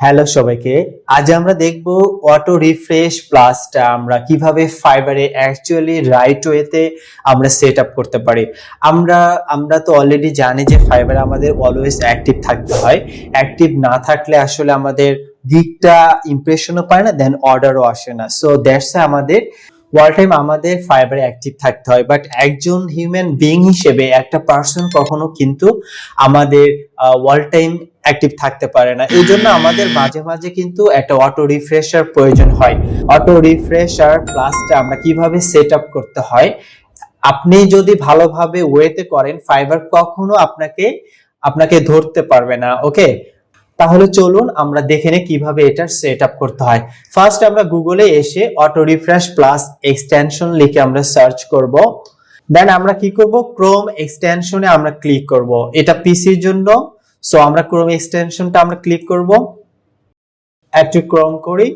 Hello সবাইকে। আজ আমরা দেখব অটো রিফ্রেশ প্লাসটা আমরা কীভাবে ফাইবারে অ্যাকচুয়ালি রাইট ওয়েতে আমরা সেট আপ করতে পারি। আমরা আমরা তো অলরেডি জানি যে ফাইবার আমাদের অলওয়েজ অ্যাক্টিভ থাকতে হয়। অ্যাক্টিভ না থাকলে আসলে আমাদের দিকটা ইমপ্রেশনও পায় না দেন অর্ডারও আসে না। সো দ্যাটস আমাদের ওয়াল টাইম আমাদের ফাইবারে অ্যাক্টিভ থাকতে হয় বাট একজন হিউম্যান বিং হিসেবে একটা পার্সন কখনো কিন্তু আমাদের ওয়াল টাইম অ্যাক্টিভ থাকতে পারে না। এই জন্য আমাদের মাঝে মাঝে কিন্তু একটা অটো রিফ্রেশার প্রয়োজন হয়। অটো রিফ্রেশার প্লাসটা আমরা কীভাবে সেট আপ করতে হয়? আপনি যদি ভালোভাবে ওয়েতে করেন ফাইবার কখনো আপনাকে আপনাকে ধরতে পারবে না ওকে তাহলে চলুন আমরা দেখে নিই কীভাবে এটার সেট আপ করতে হয়। ফার্স্ট আমরা গুগলে এসে অটো রিফ্রেশ প্লাস এক্সটেনশন লিখে আমরা সার্চ করব। দেন আমরা কি করব? ক্রোম এক্সটেনশনে আমরা ক্লিক করব। এটা পিসির জন্য। সো আমরা ক্রোম এক্সটেনশনটা আমরা ক্লিক করব। একটু ক্রোম করি।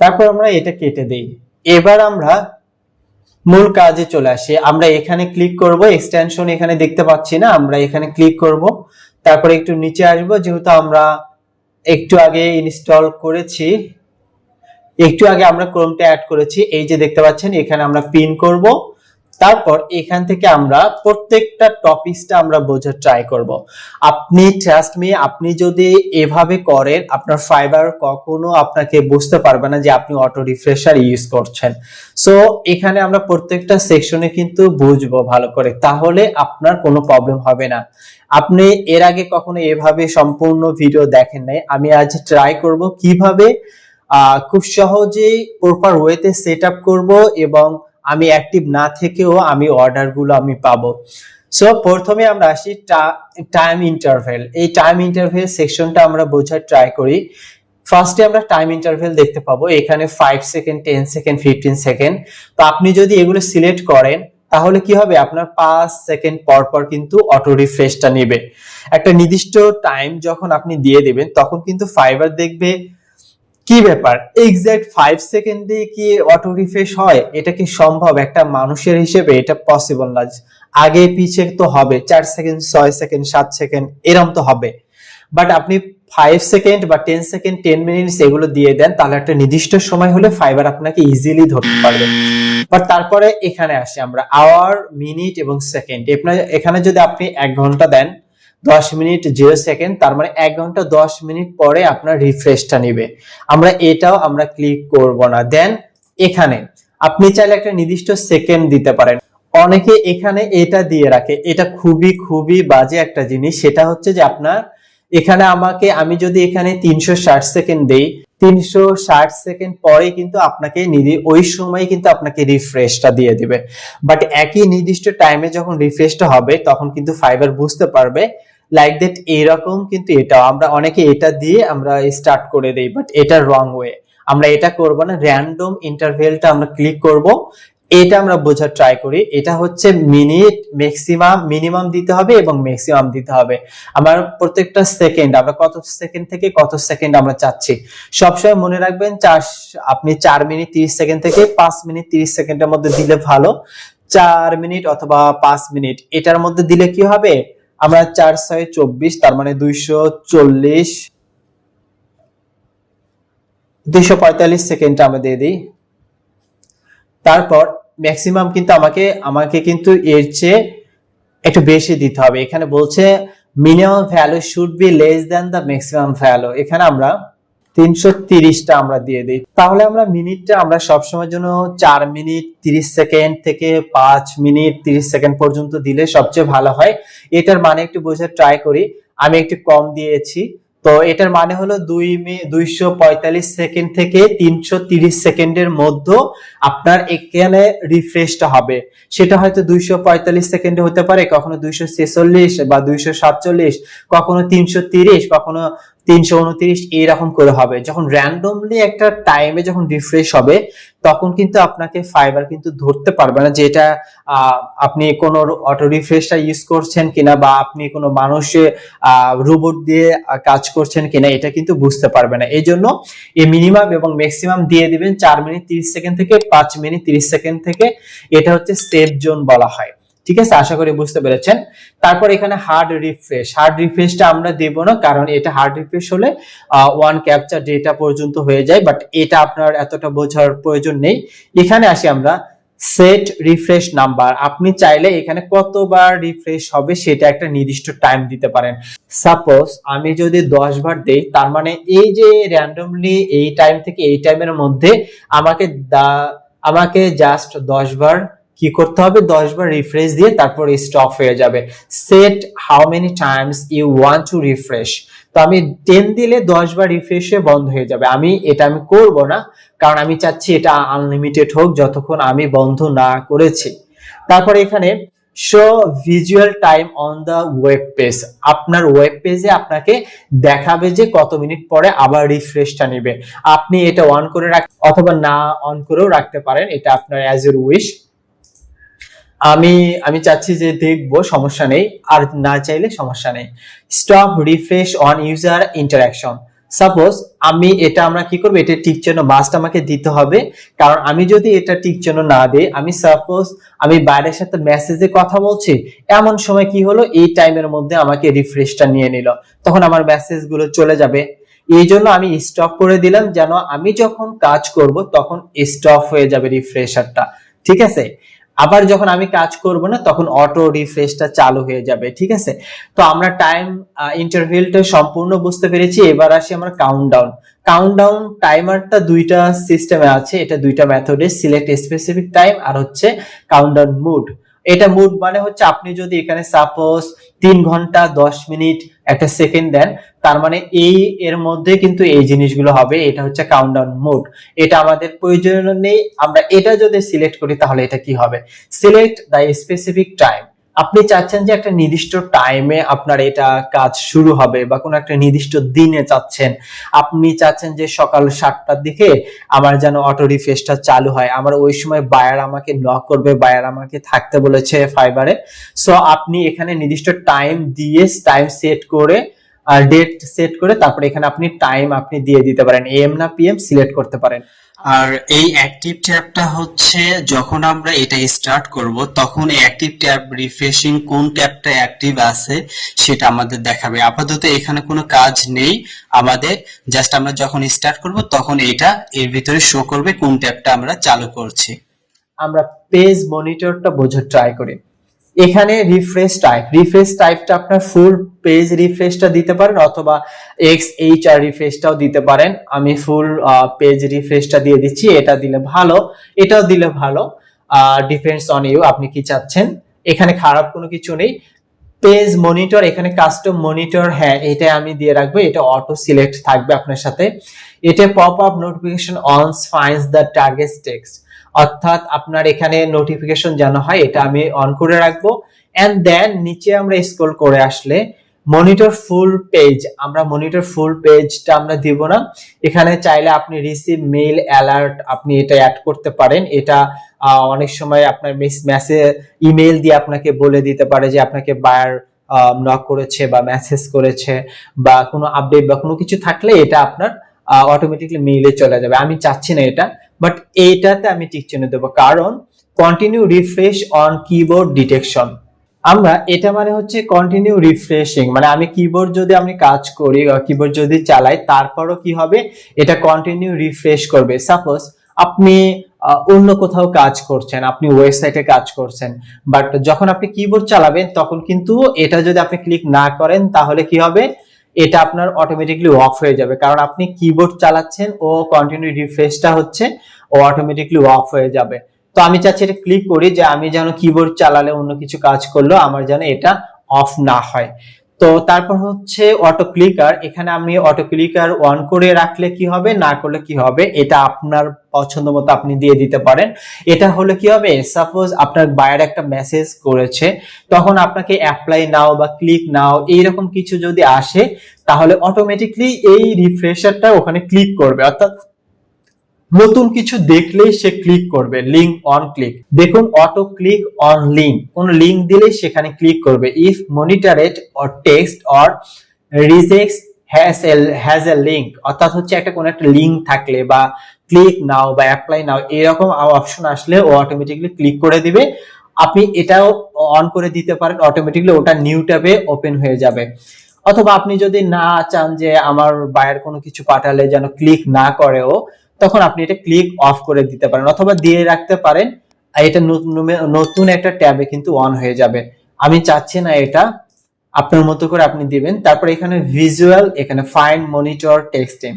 তারপর আমরা এটা কেটে দেই। এবার আমরা মূল কাজে চলে আসি। আমরা এখানে ক্লিক করব এক্সটেনশন এখানে দেখতে পাচ্ছি না, আমরা এখানে ক্লিক করব। তারপরে একটু নিচে আসব, যেহেতু আমরা একটু আগে ইনস্টল করেছি, একটু আগে আমরা ক্রোমটা অ্যাড করেছি, এই যে দেখতে পাচ্ছেন, এখানে আমরা পিন করব। তারপর এখান থেকে আমরা প্রত্যেকটা টপিকসটা আমরা বোঝার ট্রাই করব। আপনি ট্রাস্ট মি আপনি যদি এভাবে করেন, আপনার ফাইবার কখনো আপনাকে বুঝতে পারবে না যে আপনি অটো রিফ্রেশার ইউজ করছেন। সো এখানে আমরা প্রত্যেকটা সেকশনে কিন্তু বুঝব ভালো করে। তাহলে আপনার কোনো প্রবলেম হবে না। আপনি এর আগে কখনো এভাবে সম্পূর্ণ ভিডিও দেখেন নাই। আমি আজ ট্রাই করব কীভাবে খুব সহজেই প্রপার ওয়েতে সেট আপ করব এবং আমি অ্যাক্টিভ না থেকেও আমি অর্ডারগুলো আমি পাবো। সো প্রথমে আমরা আসি টাইম ইন্টারভেল এই টাইম ইন্টারভেল সেকশনটা আমরা বোঝার ট্রাই করি। ফার্স্টে আমরা টাইম ইন্টারভেল দেখতে পাবো। এখানে five second ten second fifteen second তো আপনি যদি এগুলো সিলেক্ট করেন, তাহলে কি হবে? আপনার পাঁচ সেকেন্ড পর পর কিন্তু অটো রিফ্রেশটা নেবে। একটা নির্দিষ্ট টাইম যখন আপনি দিয়ে দিবেন, তখন কিন্তু ফাইবার দেখবে কি ব্যাপার? এক্সাক্ট ফাইভ সেকেন্ডে কি অটো রিফ্রেশ হয়? এটা কি সম্ভব? একটা মানুষের হিসেবে এটা পসিবল না। আগে পিছে তো হবে। চার সেকেন্ড ছয় সেকেন্ড সাত সেকেন্ড এরম তো হবে। বাট আপনি ফাইভ সেকেন্ড বা টেন সেকেন্ড টেন মিনিটস এগুলো দিয়ে দেন, তাহলে একটা নির্দিষ্ট সময় হলে ফাইবার আপনাকে ইজিলি ধরতে পারবে। বাট তারপরে এখানে আসি আমরা। আওয়ার মিনিট এবং সেকেন্ড এখানে যদি আপনি এক ঘণ্টা দেন দশ মিনিট জিরো সেকেন্ড তার মানে এক ঘণ্টা দশ মিনিট পরে আপনার রিফ্রেশটা নিবে। আমরা এটাও আমরা ক্লিক করব না। দেন এখানে আপনি চাইলে একটা নির্দিষ্ট সেকেন্ড দিতে পারেন। অনেকে এখানে এটা দিয়ে রাখে। এটা খুবই খুবই বাজে একটা জিনিস। সেটা হচ্ছে যে আপনার এখানে আমাকে, আমি যদি এখানে তিনশো ষাট সেকেন্ড দেই তিনশো ষাট সেকেন্ড পরে কিন্তু আপনাকে ওই সময় কিন্তু আপনাকে রিফ্রেশটা দিয়ে দিবে। বাট একই নির্দিষ্ট টাইমে যখন রিফ্রেশটা হবে, তখন কিন্তু ফাইবার বুঝতে পারবে লাইক দ্যাট এরকম কিন্তু এটা, আমরা অনেকে এটা দিয়ে আমরা স্টার্ট করে দেই বাট এটা রং ওয়ে আমরা এটা করব না র্যান্ডম ইন্টারভেলটা আমরা ক্লিক করব এটা আমরা বোঝার ট্রাই করি। এটা হচ্ছে মিনিট ম্যাক্সিমাম মিনিমাম দিতে হবে এবং ম্যাক্সিমাম দিতে হবে। আমার প্রত্যেকটা সেকেন্ড আমরা কত সেকেন্ড থেকে কত সেকেন্ড আমরা চাচ্ছি? সবসময় মনে রাখবেন, চার, আপনি চার মিনিট তিরিশ সেকেন্ড থেকে পাঁচ মিনিট তিরিশ সেকেন্ডের মধ্যে দিলে ভালো। চার মিনিট অথবা পাঁচ মিনিট এটার মধ্যে দিলে কি হবে? আমরা চার, ছয়, চব্বিশ, তার মানে দুইশো চল্লিশ, দুইশো পঁয়তাল্লিশ সেকেন্ড আমরা দিয়ে দিই। তারপর ম্যাক্সিমাম কিন্তু আমাকে আমাকে কিন্তু এর চেয়ে একটু বেশি দিতে হবে। এখানে বলছে minimum value should be less than the maximum value এখানে আমরা তিনশো তিরিশটা আমরা দিয়ে দিই। তাহলে আমরা মিনিটটা আমরা সবসময়ের জন্য চার মিনিট, তিরিশ সেকেন্ড থেকে পাঁচ মিনিট, তিরিশ সেকেন্ড পর্যন্ত দিলে সবচেয়ে ভালো হয়। এটার মানে একটু বোঝার ট্রাই করি। আমি একটু কম দিয়েছি। তো এটার মানে হলো দুই মে, দুইশো পঁয়তাল্লিশ সেকেন্ড থেকে তিনশো সেকেন্ডের মধ্যে আপনার এখানে রিফ্রেশটা হবে। সেটা হয়তো দুইশো পঁয়তাল্লিশ সেকেন্ডে হতে পারে, কখনো দুইশো ছেচল্লিশ বা দুইশো সাতচল্লিশ, কখনো তিনশো তিরিশ, কখনো তিনশো উনত্রিশ এইরকম করে হবে। যখন র্যান্ডমলি একটা টাইমে যখন রিফ্রেশ হবে তখন কিন্তু আপনাকে ফাইবার কিন্তু ধরতে পারবে না যে এটা আহ, আপনি কোনো অটো রিফ্রেশটা ইউজ করছেন কিনা বা আপনি কোনো মানুষে রোবট দিয়ে কাজ করছেন কিনা এটা কিন্তু বুঝতে পারবে না। এই জন্য এই মিনিমাম এবং ম্যাক্সিমাম দিয়ে দিবেন চার মিনিট তিরিশ সেকেন্ড থেকে পাঁচ মিনিট তিরিশ সেকেন্ড থেকে। এটা হচ্ছে সেফ জোন বলা হয়। ঠিক আছে? আশা করি বুঝতে পেরেছেন। তারপর এখানে হার্ড রিফ্রেশ হার্ড রিফ্রেশটা আমরা দেব না, কারণ এটা হার্ড রিফ্রেশ হলে ওয়ান ক্যাপচার ডেটা পর্যন্ত হয়ে যায় বাট এটা আপনার এতটা বোঝার প্রয়োজন নেই। এখানে আসি আমরা সেট রিফ্রেশ নাম্বার আপনি চাইলে এখানে কতবার রিফ্রেশ হবে সেটা একটা নির্দিষ্ট টাইম দিতে পারেন। সাপোজ আমি যদি দশ বার দেই, তার মানে এই যে র্যান্ডমলি এই টাইম থেকে এই টাইমের মধ্যে আমাকে দা- আমাকে জাস্ট দশ বার কি করতে হবে? দশ বার রিফ্রেশ দিয়ে তারপর স্টপ হয়ে যাবে। Set how many times you want to refresh তো আমি টেন দিলে দশ বার রিফ্রেশ বন্ধ হয়ে যাবে। আমি এটা আমি করব না, কারণ আমি চাচ্ছি এটা আনলিমিটেড হোক, যতক্ষণ আমি বন্ধ না করেছি। তারপরে এখানে show visual time on the web page আপনার ওয়েব পেজে আপনাকে দেখাবে যে কত মিনিট পরে আবার রিফ্রেশটা নেবে। আপনি এটা অন করে রাখ অথবা না অন করেও রাখতে পারেন। এটা আপনার অ্যাজ এর উইশ আমি আমি চাচ্ছি যে দেখব, সমস্যা নেই। আর না চাইলে সমস্যা নেই। Stop refresh on user interaction suppose আমি এটা আমরা কি করব? এটা টিক চিহ্ন মাস্ট আমাকে দিতে হবে। কারণ আমি যদি এটা টিক চিহ্ন না দিই, আমি সাপোজ আমি বাইরের সাথে মেসেজে কথা বলছি, এমন সময় কি হলো? এই টাইমের মধ্যে আমাকে রিফ্রেশটা নিয়ে নিল। তখন আমার মেসেজগুলো চলে যাবে। এই জন্য আমি স্টপ করে দিলাম যেন আমি যখন কাজ করব, তখন স্টপ হয়ে যাবে রিফ্রেশারটা ঠিক আছে? আবার যখন আমি কাজ করব না, তখন অটো রিফ্রেশটা চালু হয়ে যাবে, ঠিক আছে? তো আমরা টাইম ইন্টারভিউটা সম্পূর্ণ বুঝতে পেরেছি। এবার আসি আমরা কাউন্টডাউন কাউন্টডাউন টাইমারটা দুইটা সিস্টেমে আছে। এটা দুইটা মেথডে সিলেক্ট স্পেসিফিক টাইম আর হচ্ছে কাউন্টডাউন মুড এটা মুড মানে হচ্ছে আপনি যদি এখানে সাপোজ তিন ঘণ্টা, দশ মিনিট একটা সেকেন্ড দেন, তার মানে এই এর মধ্যে কিন্তু এই জিনিসগুলো হবে, এটা হচ্ছে কাউন্টডাউন মুড এটা আমাদের প্রয়োজন নেই আমরা এটা যদি সিলেক্ট করি তাহলে এটা কি হবে? সিলেক্ট দ্য স্পেসিফিক টাইম আপনি চাচ্ছেন যে একটা নির্দিষ্ট টাইমে আপনার এটা কাজ শুরু হবে বা কোনো একটা নির্দিষ্ট দিনে চাচ্ছেন। আপনি চাচ্ছেন যে সকাল সাতটার দিকে আমার যেন অটো রিফ্রেশটা চালু হয়। আমার ওই সময় বায়ার আমাকে নক করবে বায়ার আমাকে থাকতে বলেছে ফাইবারে সো আপনি এখানে নির্দিষ্ট টাইম দিয়ে টাইম সেট করে ডেট সেট করে তারপরে এখানে আপনি টাইম আপনি দিয়ে দিতে পারেন এম না পিএম সিলেক্ট করতে পারেন। আর এই অ্যাক্টিভ ট্যাবটা হচ্ছে যখন আমরা এটা স্টার্ট করব তখন এই অ্যাক্টিভ ট্যাব রিফ্রেশিং কোন ট্যাবটা অ্যাক্টিভ আছে সেটা আমাদের দেখাবে। আপাতত এখানে কোনো কাজ নেই আমাদের জাস্ট আমরা যখন স্টার্ট করব তখন এটা এর ভিতরে শো করবে কোন ট্যাবটা আমরা চালু করছি। আমরা পেজ মনিটরটা বোঝার ট্রাই করি। এখানে রিফ্রেশ টাইপ রিফ্রেশ টাইপটা আপনার ফুল পেজ রিফ্রেশটা দিতে পারেন অথবা এক্স এইচ আর রিফ্রেশটাও দিতে পারেন। আমি ফুল পেজ রিফ্রেশটা দিয়ে দিচ্ছি। এটা দিলে ভালো। এটাও দিলে ভালো। ডিপেন্ডস অন ইউ আপনি কি চাচ্ছেন? এখানে খারাপ কোনো কিছু নেই। পেজ মনিটর এখানে কাস্টম মনিটর হ্যাঁ এটা আমি দিয়ে রাখব। এটা অটো সিলেক্ট থাকবে আপনার সাথে। এটা pop up notification once finds the target text অর্থাৎ আপনার এখানে নোটিফিকেশন যেন হয়, এটা আমি অন করে রাখব। এন্ড দেন নিচে আমরা স্ক্রল করে আসলে মনিটর ফুল পেজ আমরা মনিটর ফুল পেজটা আমরা দিব না। এখানে চাইলে আপনি রিসিভ মেইল অ্যালার্ট আপনি এটা অ্যাড করতে পারেন। এটা অনেক সময় আপনার মেসেজ ইমেল দিয়ে আপনাকে বলে দিতে পারে যে আপনাকে বায়ার নক করেছে বা মেসেজ করেছে বা কোনো আপডেট বা কোনো কিছু থাকলে এটা আপনার অটোমেটিকলি মেইলে চলে যাবে। আমি চাচ্ছি না এটা বাট এইটাতে আমি টিক চিহ্ন দেবো। কারণ continue refresh on keyboard detection আমরা, এটা মানে হচ্ছে কন্টিনিউ রিফ্রেশিং মানে আমি কিবোর্ড যদি আমি কাজ করি কিবোর্ড যদি চালাই, তারপরও কি হবে? এটা কন্টিনিউ রিফ্রেশ করবে। সাপোজ আপনি অন্য কোথাও কাজ করছেন, আপনি ওয়েবসাইটে কাজ করছেন বাট যখন আপনি কিবোর্ড চালাবেন, তখন কিন্তু এটা যদি আপনি ক্লিক না করেন, তাহলে কি হবে? এটা আপনার অটোমেটিকলি অফ হয়ে যাবে। কারণ আপনি কিবোর্ড চালাচ্ছেন ও কন্টিনিউ রিফ্রেশটা হচ্ছে, ও অটোমেটিকলি অফ হয়ে যাবে। তো আমি চাচ্ছি এটা ক্লিক করি যে আমি যেন কিবোর্ড চালালে অন্য কিছু কাজ করল আমার যেন এটা অফ না হয়। তো তারপর হচ্ছে অটো ক্লিকার এখানে আমি অটো ক্লিকার অন করে রাখলে কি হবে, না করলে কি হবে, এটা আপনার পছন্দ মতো আপনি দিয়ে দিতে পারেন। এটা হলে কি হবে সাপোজ আপনার বায়ার একটা মেসেজ করেছে, তখন আপনাকে অ্যাপ্লাই নাও বা ক্লিক নাও, এইরকম কিছু যদি আসে, তাহলে অটোমেটিকলি এই রিফ্রেশারটা ওখানে ক্লিক করবে। অর্থাৎ নতুন কিছু দেখলেই সে ক্লিক করবে লিঙ্ক অন ক্লিক দেখুন অটো ক্লিক অন লিঙ্ক কোন লিঙ্ক দিলেই সেখানে ক্লিক করবে। If monitored or text or regex has a has a link অর্থাৎ হচ্ছে একটা কোন একটা লিঙ্ক থাকলে বা ক্লিক নাও বা অ্যাপ্লাই নাও, এরকম অপশন আসলে ও অটোমেটিকলি ক্লিক করে দিবে। আপনি এটাও অন করে দিতে পারেন অটোমেটিকলি ওটা নিউ ট্যাবে ওপেন হয়ে যাবে। অথবা আপনি যদি না চান যে আমার বায়ের কোনো কিছু পাঠালে যেন ক্লিক না করেও তখন আপনি এটা ক্লিক অফ করে দিতে পারেন অথবা দিয়ে রাখতে পারেন। এটা নতুন নতুন একটা ট্যাবে কিন্তু অন হয়ে যাবে। আমি চাচ্ছি না এটা আপনার মতো করে আপনি দিবেন। তারপর এখানে ভিজুয়াল এখানে ফাইন মনিটর টেক্সটিং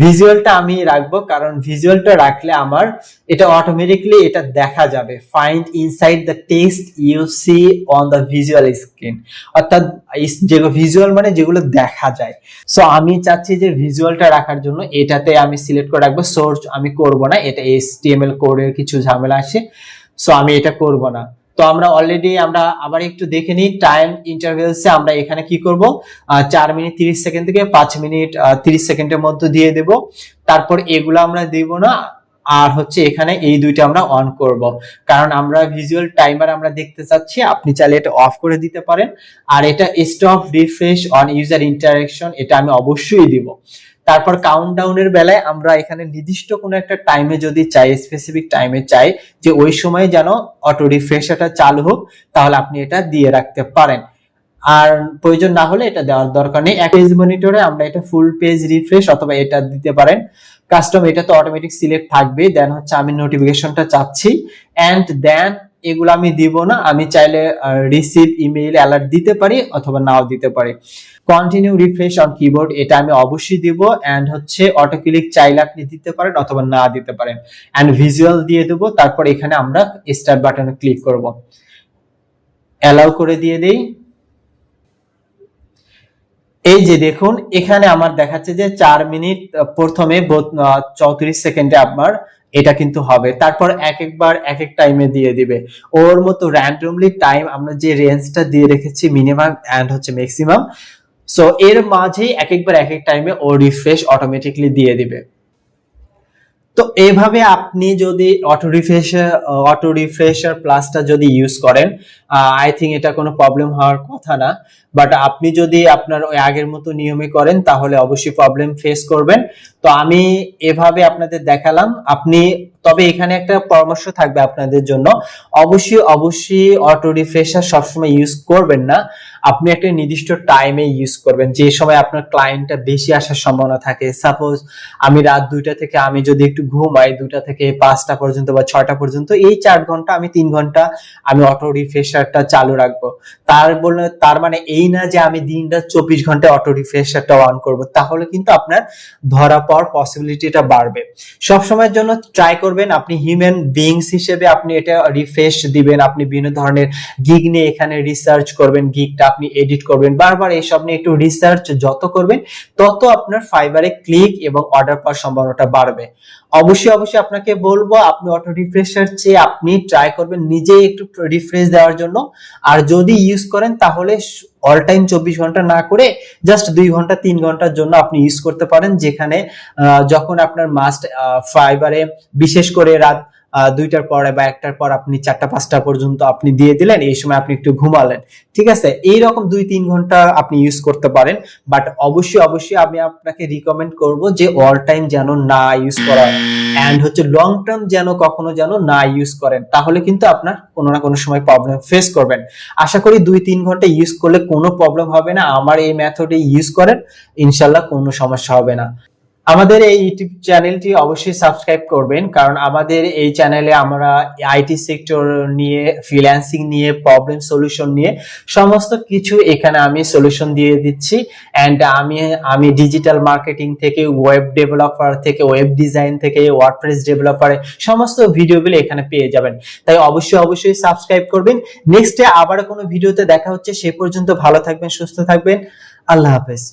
ভিজুয়ালটা আমি রাখব কারণ ভিজুয়ালটা রাখলে আমার এটা অটোমেটিকলি এটা দেখা যাবে। Find inside the text you see on the visual screen অর্থাৎ যেগুলো ভিজুয়াল মানে যেগুলো দেখা যায়। সো আমি চাচ্ছি যে ভিজুয়ালটা রাখার জন্য এটাতে আমি সিলেক্ট করে রাখব। সোর্স আমি করব না। এটা এসটিএমএল কোডের কিছু ঝামেলা আছে। সো আমি এটা করব না। তো আমরা অলরেডি আমরা আবার একটু দেখে নিই টাইম ইন্টারভেলসে আমরা এখানে কি করব? চার মিনিট তিরিশ সেকেন্ড থেকে পাঁচ মিনিট তিরিশ সেকেন্ডের মধ্যে দিয়ে দেব। তারপর এগুলো আমরা দেব না, আর হচ্ছে এখানে এই দুইটা আমরা অন করব। কারণ আমরা ভিজুয়াল টাইমার আমরা দেখতে চাচ্ছি, আপনি চাইলে এটা অফ করে দিতে পারেন। আর এটা stop refresh on user interaction এটা আমি অবশ্যই দিব। তারপর কাউন্টডাউনের বেলায় আমরা এখানে নির্দিষ্ট কোনো একটা টাইমে যদি চাই স্পেসিফিক টাইমে চাই, যে ওই সময় যেন অটো রিফ্রেশারটা চালু হোক, তাহলে আপনি এটা দিয়ে রাখতে পারেন। আর প্রয়োজন না হলে এটা দেওয়ার দরকার নেই। পেজ মনিটরে আমরা এটা ফুল পেজ রিফ্রেশ অথবা এটা দিতে পারেন। কাস্টম এটা তো অটোমেটিক সিলেক্ট থাকবে দেন হচ্ছে আমি নোটিফিকেশনটা চাচ্ছি। এন্ড দেন এগুলো আমি দিব না, আমি চাইলে রিসিভ ইমেইল অ্যালার্ট দিতে পারি অথবা নাও দিতে পারি। কন্টিনিউ রিফ্রেশ অন কিবোর্ড এটা আমি অবশ্যই দিব এন্ড হচ্ছে অটো ক্লিক চাইলে আপনি দিতে পারেন অথবা না দিতে পারেন। এন্ড ভিজুয়াল দিয়ে দেবো, তারপর এখানে আমরা স্টার্ট বাটনে ক্লিক করব। অ্যালাউ করে দিয়ে দেই। এই যে দেখুন, এখানে আমার দেখাচ্ছে যে চার মিনিট প্রথমে চৌত্রিশ সেকেন্ডে আপনার এটা কিন্তু হবে। তারপর এক একবার এক এক টাইমে দিয়ে দিবে। ওর মতো র্যান্ডমলি টাইম আমরা যে রেঞ্জটা দিয়ে রেখেছি মিনিমাম এন্ড হচ্ছে ম্যাক্সিমাম সো এর মাঝেই এক একবার এক এক টাইমে ও রিফ্রেশ অটোমেটিকলি দিয়ে দিবে। তো এভাবে আপনি যদি অটো রিফ্রেশার অটো রিফ্রেশার প্লাসটা যদি ইউজ করেন আই থিঙ্ক এটা কোনো প্রবলেম হওয়ার কথা না। বাট আপনি যদি আপনার ওই আগের মতো নিয়মে করেন, তাহলে অবশ্যই প্রবলেম ফেস করবেন। তো আমি এভাবে আপনাদের দেখালাম। আপনি, তবে এখানে একটা পরামর্শ থাকবে আপনাদের জন্য। অবশ্যই অবশ্যই অটো রিফ্রেশার সবসময় ইউজ করবেন না। আপনি একটা নির্দিষ্ট টাইমে ইউজ করবেন, যে সময় আপনার ক্লায়েন্টটা বেশি আসার সম্ভাবনা থাকে। সাপোজ আমি রাত দুইটা থেকে আমি যদি একটু ঘুমাই দুটা থেকে পাঁচটা পর্যন্ত বা ছয়টা পর্যন্ত, এই চার ঘণ্টা আমি তিন ঘণ্টা আমি অটো রিফ্রেশারটা চালু রাখব। তার বলে তার মানে এই না যে আমি দিনটা চব্বিশ ঘন্টায় অটো রিফ্রেশারটা অন করব, তাহলে কিন্তু আপনার ধরা পড়ার পসিবিলিটিটা বাড়বে। সব সময়ের জন্য ট্রাই করবেন, আপনি হিউম্যান বিংস হিসেবে আপনি এটা রিফ্রেশ দিবেন, আপনি বিভিন্ন ধরনের গিগ নিয়ে এখানে রিসার্চ করবেন গিগটা আপনি এডিট করবেন। বারবার এইসব নিয়ে একটু রিসার্চ যত করবেন, তত আপনার ফাইবারে ক্লিক এবং অর্ডার পাওয়ার সম্ভাবনাটা বাড়বে। অবশ্যই অবশ্যই আপনাকে বলব, আপনি অটো রিফ্রেশার চেয়ে আপনি ট্রাই করবেন নিজেই একটু রিফ্রেশ দেওয়ার জন্য। আর যদি ইউজ করেন, তাহলে অল টাইম চব্বিশ ঘণ্টা না করে জাস্ট দুই ঘণ্টা, তিন ঘণ্টার জন্য আপনি ইউজ করতে পারেন। যেখানে যখন আপনার মাস্ট ফাইবারে বিশেষ করে রাত দুইটার পরে বা একটার পর আপনি চারটা, পাঁচটা পর্যন্ত আপনি দিয়ে দিলেন, এই সময় আপনি একটু ঘুমালেন। ঠিক আছে? এই রকম দুই, তিন ঘণ্টা আপনি ইউজ করতে পারেন বাট অবশ্যই অবশ্যই আমি আপনাকে রিকমেন্ড করব যে অল টাইম যেন না ইউজ করা এন্ড হচ্ছে লং টার্ম যেন কখনো যেন না ইউজ করেন, তাহলে কিন্তু আপনার কোনো না কোনো সময় প্রবলেম ফেস করবেন। আশা করি দুই, তিন ঘণ্টা ইউজ করলে কোনো প্রবলেম হবে না। আমার এই মেথডে ইউজ করেন, ইনশাল্লাহ কোনো সমস্যা হবে না। আমাদের এই ইউটিউব চ্যানেলটি অবশ্যই সাবস্ক্রাইব করবেন, কারণ আমাদের এই চ্যানেলে আমরা আইটি সেক্টর নিয়ে ফ্রিল্যান্সিং নিয়ে প্রবলেম সলিউশন নিয়ে সমস্ত কিছু এখানে আমি সলিউশন দিয়ে দিচ্ছি। এন্ড আমি আমি ডিজিটাল মার্কেটিং থেকে ওয়েব ডেভেলপার থেকে ওয়েব ডিজাইন থেকে ওয়ার্ডপ্রেস ডেভেলপারে সমস্ত ভিডিওগুলো এখানে পেয়ে যাবেন। তাই অবশ্যই অবশ্যই সাবস্ক্রাইব করবেন। নেক্সটে আবার কোনো ভিডিওতে দেখা হচ্ছে, সে পর্যন্ত ভালো থাকবেন, সুস্থ থাকবেন। আল্লাহ হাফেজ।